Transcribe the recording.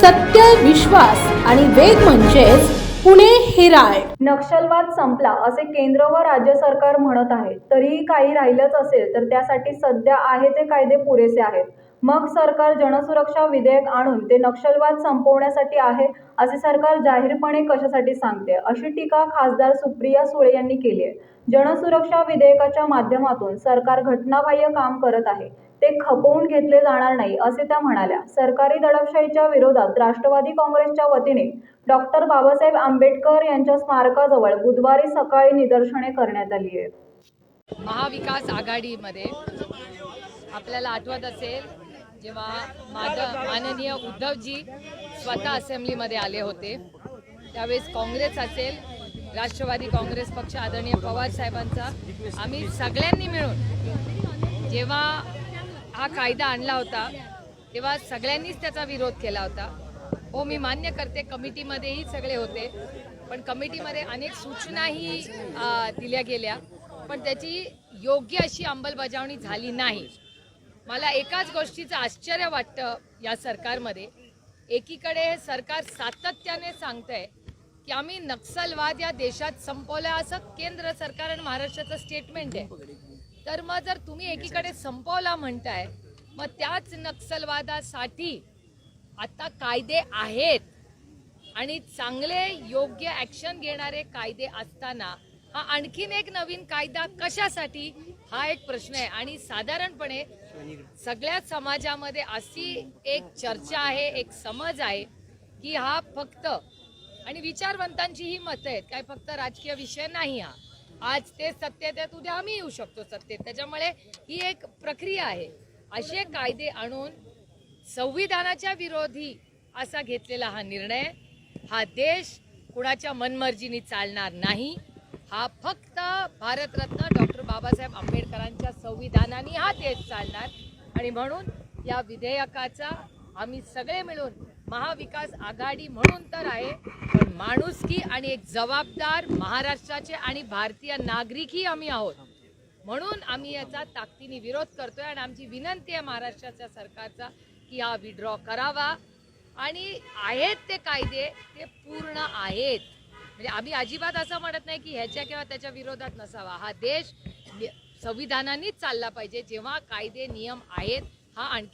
सत्य विश्वास आणि वेग म्हणजेच पुणे हिराय नक्षलवाद संपला असे केंद्र व राज्य सरकार म्हणत आहे. तरीही काही राहिलंच असेल तर त्यासाठी सध्या आहे ते कायदे पुरेसे आहेत. मग सरकार जनसुरक्षा विधेयक आणून ते नक्षलवाद संपवण्यासाठी आहे असे सरकार जाहीरपणे कशासाठी सांगते? अशी टीका खासदार सुप्रिया सुळे यांनी केली आहे. जनसुरक्षा विधेयकाच्या माध्यमातून सरकार घटनाबाह्य काम करत आहे. ते खपवून घेतले जाणार नाही असे त्या म्हणाल्या. सरकारी दडपशाहीच्या विरोधात राष्ट्रवादी काँग्रेसच्या वतीने डॉक्टर बाबासाहेब आंबेडकर यांच्या स्मारकाजवळ बुधवारी सकाळी निदर्शने करण्यात आली आहेत. महाविकास आघाडीमध्ये आपल्याला आठवत असेल जेव्हा माझं माननीय उद्धवजी स्वतः असेंब्लीमध्ये आले होते त्यावेळेस काँग्रेस असेल राष्ट्रवादी काँग्रेस पक्ष आदरणीय पवार साहेबांचा आम्ही सगळ्यांनी मिळून जेव्हा हा कायदा आणला होता तेव्हा सगळ्यांनीच त्याचा विरोध केला होता. हो मी मान्य करते कमिटीमध्येही सगळे होते पण कमिटीमध्ये अनेक सूचनाही दिल्या गेल्या पण त्याची योग्य अशी अंमलबजावणी झाली नाही. मला एकाच गोष्टीचं आश्चर्य वाटतं या सरकारमध्ये. एकीकडे हे सरकार सातत्याने सांगतंय की आम्ही नक्षलवाद या देशात संपवला असं केंद्र सरकार आणि महाराष्ट्राचं स्टेटमेंट आहे. तर मग जर तुम्ही एकीकडे संपवला म्हणताय मग त्याच नक्षलवादासाठी आता कायदे आहेत. आणि चांगले योग्य ॲक्शन घेणारे कायदे असताना हा आणखीन एक नवीन कायदा कशासाठी? हा एक प्रश्न आहे. आणि साधारणपणे सगळ्या समाजामध्ये अशी एक चर्चा आहे एक समज आहे की हा फक्त आणि विचारवंतांची ही मतं आहेत काय फक्त राजकीय विषय नाही हा. आज ते सत्तेत आहेत उद्या आम्ही येऊ शकतो सत्तेत. त्याच्यामुळे ही एक प्रक्रिया आहे. असे कायदे आणून संविधानाच्या विरोधी असा घेतलेला हा निर्णय हा देश कुणाच्या मनमर्जीने चालणार नाही. हा फक्त भारतरत्न डॉक्टर बाबासाहेब आंबेडकरांच्या संविधानाने हा देश चालणार. आणि म्हणून या विधेयकाचा आम्ही सगळे मिळून महाविकास आघाडी म्हणून तर आहे पण माणुसकी आणि एक जबाबदार महाराष्ट्राचे आणि भारतीय नागरिकही आम्ही आहोत. म्हणून आम्ही याचा ताकदीने विरोध करतोय आणि आमची विनंती आहे महाराष्ट्राच्या सरकारचा की हा विड्रॉ करावा. आणि आहेत ते कायदे ते पूर्ण आहेत. म्हणजे आम्ही अजिबात असं म्हणत नाही की ह्याच्या किंवा त्याच्या विरोधात नसावा. हा देश संविधानानेच चालला पाहिजे. जेव्हा कायदे नियम आहेत हा आणखीन